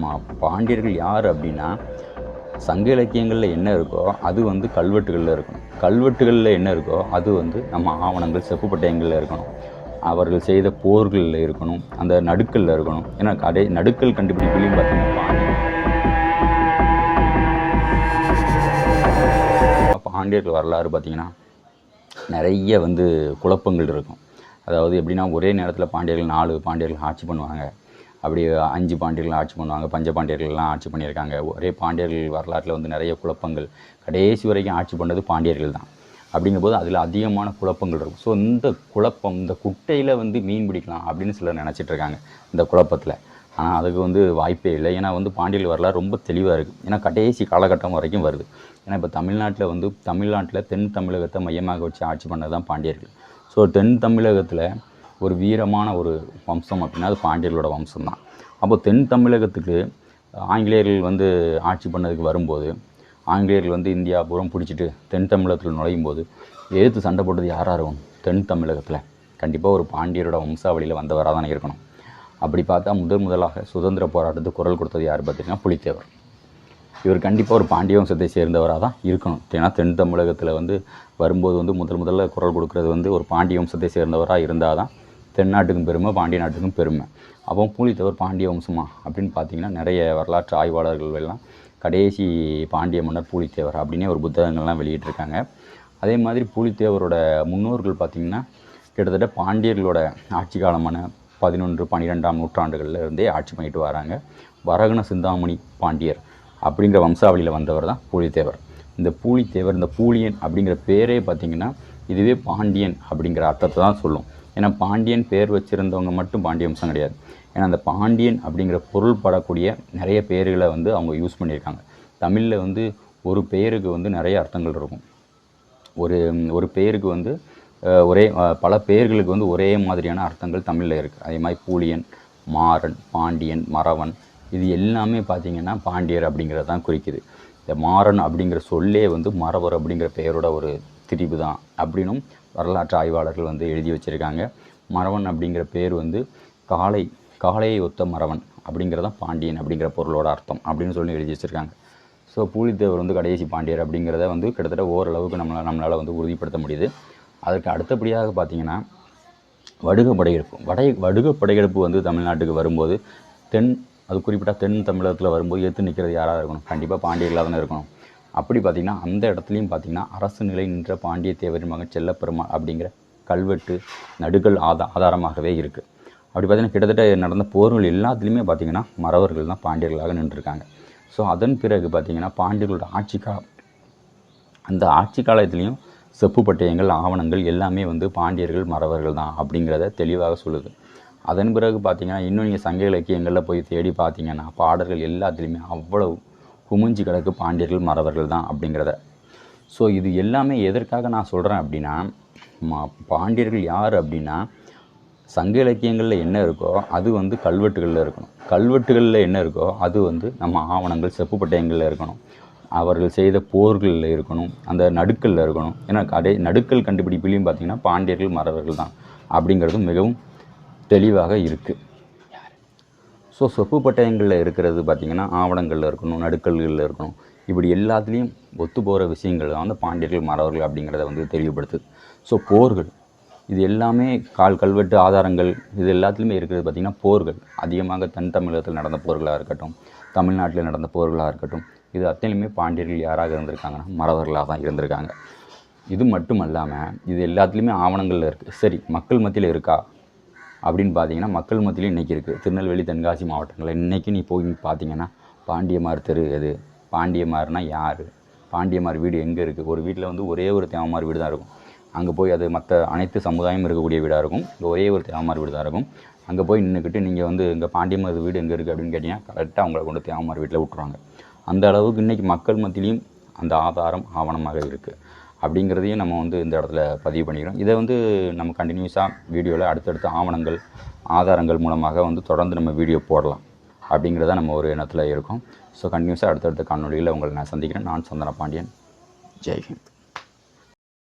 மா பாண்டியர்கள் யார் அப்படின்னா சங்க இலக்கியங்களில் என்ன இருக்கோ அது வந்து கல்வெட்டுகளில் இருக்கணும். கல்வெட்டுகளில் என்ன இருக்கோ அது வந்து நம்ம ஆவணங்கள் செப்புப்பட்டயங்களில் இருக்கணும். அவர்கள் செய்த போர்களில் இருக்கணும். அந்த நடுக்கல்ல இருக்கணும். ஏன்னா கடை நடுக்கல் கண்டுபிடிப்புலையும் பார்த்தீங்கன்னா பாண்டியர் பாண்டியர்கள் வரலாறு பார்த்திங்கன்னா நிறைய வந்து குழப்பங்கள் இருக்கும். அதாவது எப்படின்னா ஒரே நேரத்தில் பாண்டியர்கள் நாலு பாண்டியர்கள் ஆட்சி பண்ணுவாங்க. அப்படி அஞ்சு பாண்டியர்கள் ஆட்சி பண்ணுவாங்க பஞ்ச பாண்டியர்கள்லாம் ஆட்சி பண்ணியிருக்காங்க. ஒரே பாண்டியர்கள் வரலாற்றில் வந்து நிறைய குழப்பங்கள். கடைசி வரைக்கும் ஆட்சி பண்ணது பாண்டியர்கள் தான். அப்படிங்கும்போது அதில் அதிகமான குழப்பங்கள் இருக்கும். ஸோ இந்த குழப்பம் இந்த குட்டையில் வந்து மீன் பிடிக்கலாம் அப்படின்னு சிலர் நினச்சிட்ருக்காங்க இந்த குழப்பத்தில். ஆனால் அதுக்கு வந்து வாய்ப்பே இல்லை. ஏன்னா வந்து பாண்டியர்கள் வரலாறு ரொம்ப தெளிவாக இருக்குது ஏன்னா கடைசி காலகட்டம் வரைக்கும் வருது. ஏன்னா இப்போ தமிழ்நாட்டில் வந்து தமிழ்நாட்டில் தென் தமிழகத்தை மையமாக வச்சு ஆட்சி பண்ணது தான் பாண்டியர்கள். ஸோ தென் தமிழகத்தில் ஒரு வீரமான ஒரு வம்சம் அப்படின்னா அது பாண்டியர்களோட வம்சம் தான் அப்போ தென் தமிழகத்துக்கு ஆங்கிலேயர்கள் வந்து ஆட்சி பண்ணதுக்கு வரும்போது ஆங்கிலேயர்கள் வந்து இந்தியா பூரம் பிடிச்சிட்டு தென் தமிழகத்தில் நுழையும் போது எதிர்த்து சண்டை போட்டது யாராக இருக்கும் தென் தமிழகத்தில். கண்டிப்பாக ஒரு பாண்டியரோட வம்சாவளியில் வந்தவராக தானே இருக்கணும். அப்படி பார்த்தா முதல் முதலாக சுதந்திர போராட்டத்துக்கு குரல் கொடுத்தது யார் பார்த்தீங்கன்னா புலித்தேவர். இவர் கண்டிப்பாக ஒரு பாண்டிய வம்சத்தை சேர்ந்தவராக தான் இருக்கணும். ஏன்னா தென் தமிழகத்தில் வந்து வரும்போது வந்து முதல் முதல்ல குரல் கொடுக்குறது வந்து ஒரு பாண்டிய வம்சத்தை சேர்ந்தவராக இருந்தால் தான் தென்னாட்டுக்கும் பெருமை பாண்டிய நாட்டுக்கும் பெருமை. அப்போ பூலித்தேவர் பாண்டிய வம்சமா அப்படின்னு பார்த்தீங்கன்னா நிறைய வரலாற்று ஆய்வாளர்கள் எல்லாம் கடைசி பாண்டிய மன்னர் பூலித்தேவர் அப்படின்னே ஒரு புத்தகங்கள்லாம் வெளியிட்டிருக்காங்க. அதே மாதிரி பூலித்தேவரோட முன்னோர்கள் பார்த்திங்கன்னா கிட்டத்தட்ட பாண்டியர்களோட ஆட்சி காலமான பதினொன்று பன்னிரெண்டாம் நூற்றாண்டுகளில் இருந்தே ஆட்சி பண்ணிட்டு வராங்க. வரகுண சிந்தாமணி பாண்டியர் அப்படிங்கிற வம்சாவளியில் வந்தவர் தான் பூலித்தேவர். இந்த பூலித்தேவர் இந்த பூலியன் அப்படிங்கிற பேரே பார்த்திங்கன்னா இதுவே பாண்டியன் அப்படிங்கிற அர்த்தத்தை தான் சொல்லும். ஏன்னா பாண்டியன் பேர் வச்சுருந்தவங்க மட்டும் பாண்டிய வம்சம் கிடையாது. ஏன்னா அந்த பாண்டியன் அப்படிங்கிற பொருள் படக்கூடிய நிறைய பேர்களை வந்து அவங்க யூஸ் பண்ணியிருக்காங்க. தமிழில் வந்து ஒரு பெயருக்கு வந்து நிறைய அர்த்தங்கள் இருக்கும். ஒரு ஒரு பேருக்கு வந்து ஒரே பல பெயர்களுக்கு வந்து ஒரே மாதிரியான அர்த்தங்கள் தமிழில் இருக்குது அதே மாதிரி பூலியன் மாறன் பாண்டியன் மறவன் இது எல்லாமே பார்த்திங்கன்னா பாண்டியர் அப்படிங்கிறது தான் குறிக்குது. இந்த மாறன் அப்படிங்கிற சொல்லே வந்து மறவர் அப்படிங்கிற பெயரோட ஒரு திரிவு தான். அப்படின்னும் வரலாற்று ஆய்வாளர்கள் வந்து எழுதி வச்சுருக்காங்க. மறவன் அப்படிங்கிற பேர் வந்து காளை காளையை ஒத்த மறவன் அப்படிங்கிறதான் பாண்டியன் அப்படிங்கிற பொருளோட அர்த்தம் அப்படின்னு சொல்லி எழுதி வச்சுருக்காங்க. ஸோ பூலித்தேவர் வந்து கடைசி பாண்டியர் அப்படிங்கிறத வந்து கிட்டத்தட்ட ஓரளவுக்கு நம்மளால் நம்மளால் வந்து உறுதிப்படுத்த முடியுது. அதற்கு அடுத்தபடியாக பார்த்தீங்கன்னா வடுக படையெடுப்பு வடை வடுக படையெடுப்பு வந்து தமிழ்நாட்டுக்கு வரும்போது தென் அது குறிப்பிட்ட தென் தமிழகத்தில் வரும்போது எதிர்த்து நிற்கிறது யாராக இருக்கணும்? கண்டிப்பாக பாண்டியர்களாக தானே இருக்கணும். அப்படி பார்த்திங்கன்னா அந்த இடத்துலையும் பார்த்திங்கன்னா அரசு நிலை நின்ற பாண்டிய தேவரின் மகன் செல்லப்பெருமாள் அப்படிங்கிற கல்வெட்டு நடுகள் ஆதா ஆதாரமாகவே இருக்குது அப்படி பார்த்திங்கன்னா கிட்டத்தட்ட நடந்த போர்கள் எல்லாத்துலேயுமே பார்த்திங்கன்னா மறவர்கள் தான் பாண்டியர்களாக நின்றுருக்காங்க. ஸோ அதன் பிறகு பார்த்திங்கன்னா பாண்டியர்களோட ஆட்சி காலம் அந்த ஆட்சி காலத்துலேயும் செப்பு பட்டயங்கள் ஆவணங்கள் எல்லாமே வந்து பாண்டியர்கள் மறவர்கள் தான் அப்படிங்கிறத தெளிவாக சொல்லுது. அதன் பிறகு பார்த்திங்கன்னா இன்னும் நீங்கள் சங்க இலக்கியங்களில் போய் தேடி பார்த்தீங்கன்னா பாடல்கள் எல்லாத்துலேயுமே அவ்வளவு குமிஞ்சு கிடக்கு பாண்டியர்கள் மறவர்கள் தான் அப்படிங்கிறத. ஸோ இது எல்லாமே எதற்காக நான் சொல்கிறேன் அப்படின்னா மா- பாண்டியர்கள் யார் அப்படின்னா சங்க இலக்கியங்களில் என்ன இருக்கோ அது வந்து கல்வெட்டுகளில் இருக்கணும். கல்வெட்டுகளில் என்ன இருக்கோ அது வந்து நம்ம ஆவணங்கள் செப்பு பட்டயங்களில் இருக்கணும். அவர்கள் செய்த போர்களில் இருக்கணும். அந்த நடுக்கல்ல இருக்கணும். ஏன்னா கடை நடுக்கல் கண்டுபிடிப்புலையும் பார்த்திங்கன்னா பாண்டியர்கள் மறவர்கள் தான் அப்படிங்கிறதும் மிகவும் தெளிவாக இருக்குது ஸோ சொப்பு பட்டயங்களில் இருக்கிறது பார்த்திங்கன்னா ஆவணங்களில் இருக்கணும் நடுக்கல்களில் இருக்கணும். இப்படி எல்லாத்துலேயும் ஒத்து போகிற விஷயங்கள் தான் வந்து பாண்டியர்கள் மறவர்கள் அப்படிங்கிறத வந்து தெளிவுபடுத்துது ஸோ போர்கள். இது எல்லாமே கால் கல்வெட்டு ஆதாரங்கள் இது எல்லாத்துலேயுமே இருக்கிறது பார்த்திங்கன்னா போர்கள். அதிகமாக தென் தமிழகத்தில் நடந்த போர்களாக இருக்கட்டும் தமிழ்நாட்டில் நடந்த போர்களாக இருக்கட்டும் இது அத்தனையுமே பாண்டியர்கள் யாராக இருந்திருக்காங்கன்னா மறவர்களாக தான் இருந்திருக்காங்க. இது மட்டும் அல்லாமல் இது எல்லாத்துலேயுமே ஆவணங்களில் இருக்குது சரி மக்கள் மத்தியில் இருக்கா? அப்படின்னு பார்த்தீங்கன்னா மக்கள் மத்தியிலும் இன்றைக்கி இருக்குது திருநெல்வேலி தென்காசி மாவட்டங்களில் இன்றைக்கி நீ போய் பார்த்தீங்கன்னா பாண்டியமார் தெரு எது? பாண்டியமார்னா யார்? பாண்டியமார் வீடு எங்கே இருக்குது ஒரு வீட்டில் வந்து ஒரே ஒரு தேவமார் வீடு தான் இருக்கும். அங்கே போய் அது மற்ற அனைத்து சமுதாயம் இருக்கக்கூடிய வீடாக இருக்கும். இங்கே ஒரே ஒரு தேவமார் வீடு தான் இருக்கும். அங்கே போய் நின்றுக்கிட்டு நீங்கள் வந்து இங்கே பாண்டியமார் வீடு எங்கே இருக்குது அப்படின்னு கேட்டிங்கன்னா கரெக்டாக அவங்கள கொண்டு தேவமார் வீட்டில் விட்ருவாங்க அந்த அளவுக்கு இன்றைக்கி மக்கள் மத்தியிலையும் அந்த ஆதாரம் ஆவணமாக இருக்குது அப்படிங்கிறதையும் நம்ம வந்து இந்த இடத்துல பதிவு பண்ணிக்கிறோம். இதை வந்து நம்ம கண்டினியூஸாக வீடியோவில் அடுத்தடுத்த ஆவணங்கள் ஆதாரங்கள் மூலமாக வந்து தொடர்ந்து நம்ம வீடியோ போடலாம் அப்படிங்கிறத நம்ம ஒரு எண்ணத்தில் இருக்கோம். ஸோ கண்டினியூஸாக அடுத்தடுத்த காணொலியில் உங்களை நான் சந்திக்கிறேன். நான் சந்தன பாண்டியன். ஜெய்ஹிந்த்.